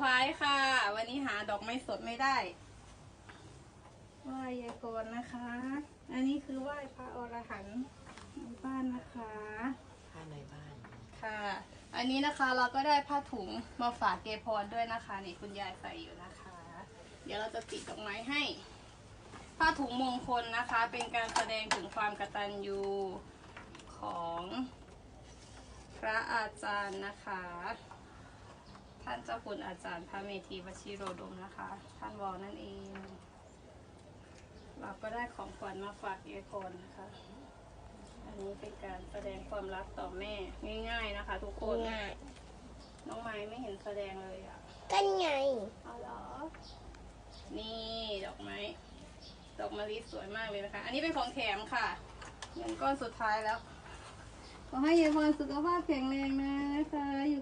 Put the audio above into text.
ร์ไพรส์ค่ะ วันนี้หาดอกไม้สดไม่ได้ไหว้ยายกรนะคะ อันนี้คือไหว้พระอรหันต์ในบ้านนะคะภายในบ้านค่ะ อันนี้นะคะเราก็ได้ผ้าถุงมาฝากเกพรด้วยนะคะนี่คุณยายใส่อยู่นะคะ เดี๋ยวเราจะติดดอกไม้ให้ ผ้าถุงมงคลนะคะ เป็นการแสดงถึงความกตัญญูของพระอาจารย์นะคะท่านเจ้าคุณอาจารย์พระเมธีวชิโรดมนะคะ ท่านวอนั่นเอง เราก็ได้ของขวัญมาฝากเยพรนะคะ อันนี้เป็นการแสดงความรักต่อแม่ง่ายๆนะคะ ทุกคน ง่ายน้องไม้ไม่เห็นแสดงเลยอะกันไงเอาเหรอ นี่ดอกไม้ ดอกมะลิสวยมากเลยนะคะ อันนี้เป็นของแถมค่ะเงินก้อนสุดท้ายแล้ว ขอให้ยายพรสุขภาพแข็งแรงนะคะอยู่